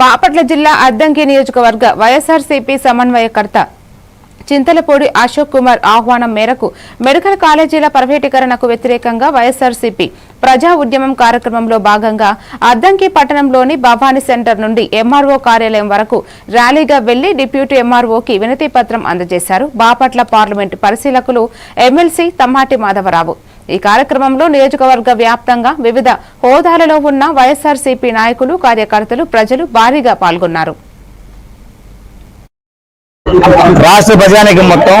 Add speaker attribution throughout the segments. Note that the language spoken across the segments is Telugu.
Speaker 1: బాపట్ల జిల్లా అద్దంకి నియోజకవర్గ వైఎస్ఆర్సీపీ సమన్వయకర్త చింతలపూడి అశోక్ కుమార్ ఆహ్వానం మేరకు మెడికల్ కాలేజీల ప్రైవేటీకరణకు వ్యతిరేకంగా వైఎస్ఆర్సీపీ ప్రజా ఉద్యమం కార్యక్రమంలో భాగంగా అద్దంకి పట్టణంలోని భవానీ సెంటర్ నుండి ఎంఆర్ఓ కార్యాలయం వరకు ర్యాలీగా వెళ్ళి డిప్యూటీ ఎంఆర్ఓకి వినతి పత్రం అందజేశారు. బాపట్ల పార్లమెంటు పరిశీలకులు ఎమ్మెల్సీ తమ్మాటి మాధవరావు. ఈ కార్యక్రమంలో నియోజకవర్గ వ్యాప్తంగా వివిధ హోదాలలో ఉన్న వైఎస్ఆర్సీపీ నాయకులు కార్యకర్తలు ప్రజలు భారీగా పాల్గొన్నారు.
Speaker 2: రాష్ట్ర ప్రజానికి మొత్తం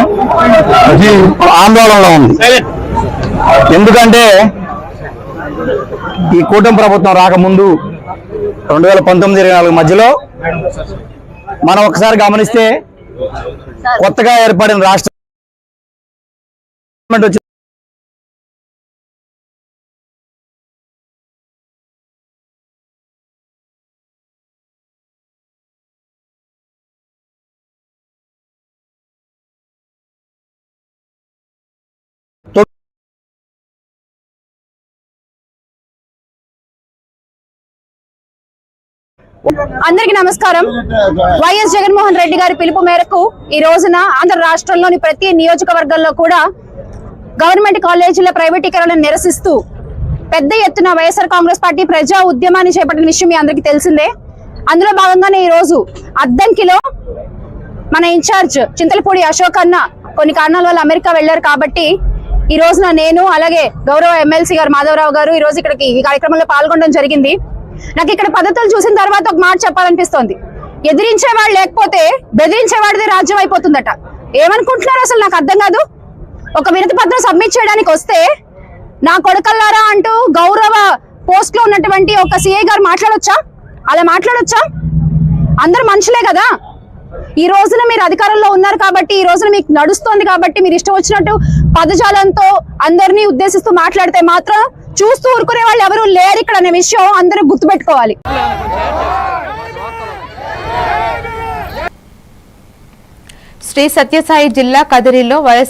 Speaker 2: ఆందోళనలో ఉంది. ఎందుకంటే ఈ కూటమి ప్రభుత్వం రాకముందు రెండు వేల పంతొమ్మిది ఇరవై నాలుగు మధ్యలో మనం ఒకసారి గమనిస్తే కొత్తగా ఏర్పడిన రాష్ట్ర
Speaker 3: అందరికీ నమస్కారం. వైఎస్ జగన్మోహన్ రెడ్డి గారి పిలుపు మేరకు ఈ రోజున ఆంధ్ర రాష్ట్రంలోని ప్రతి నియోజకవర్గంలో కూడా గవర్నమెంట్ కాలేజీల ప్రైవేటీకరణను నిరసిస్తూ పెద్ద ఎత్తున వైఎస్ఆర్ కాంగ్రెస్ పార్టీ ప్రజా ఉద్యమాన్ని చేపట్టిన విషయం మీ అందరికీ తెలిసిందే. అందులో భాగంగానే ఈ రోజు అద్దంకిలో మన ఇన్ఛార్జ్ చింతలపూడి అశోక్ అన్న కొన్ని కారణాల వల్ల అమెరికా వెళ్ళారు కాబట్టి ఈ రోజున నేను అలాగే గౌరవ ఎమ్మెల్సీ గారు మాధవరావు గారు ఈ రోజు ఇక్కడికి ఈ కార్యక్రమంలో పాల్గొనడం జరిగింది. నాకు ఇక్కడ పద్ధతులు చూసిన తర్వాత ఒక మాట చెప్పాలనిపిస్తోంది. ఎదిరించేవాడు లేకపోతే బెదిరించేవాడిది రాజ్యం అయిపోతుందట. ఏమనుకుంటున్నారు అసలు? నాకు అర్థం కాదు. ఒక వినతి పత్రం సబ్మిట్ చేయడానికి వస్తే నా కొడుకల్లారా అంటూ గౌరవ పోస్ట్లో ఉన్నటువంటి ఒక సిఐ గారు మాట్లాడొచ్చా? అలా మాట్లాడొచ్చా? అందరు మనుషులే కదా. ఈ రోజున మీరు అధికారంలో ఉన్నారు కాబట్టి ఈ రోజున మీకు నడుస్తోంది కాబట్టి మీరు ఇష్టం వచ్చినట్టు పదజాలంతో అందరినీ ఉద్దేశిస్తూ మాట్లాడితే మాత్రం చూస్తూ ఊరుకునే వాళ్ళు ఎవరు లేరు ఇక్కడ అనే విషయం అందరూ గుర్తుపెట్టుకోవాలి.
Speaker 1: శ్రీ సత్యసాయి జిల్లా కదిరిలో వైఎస్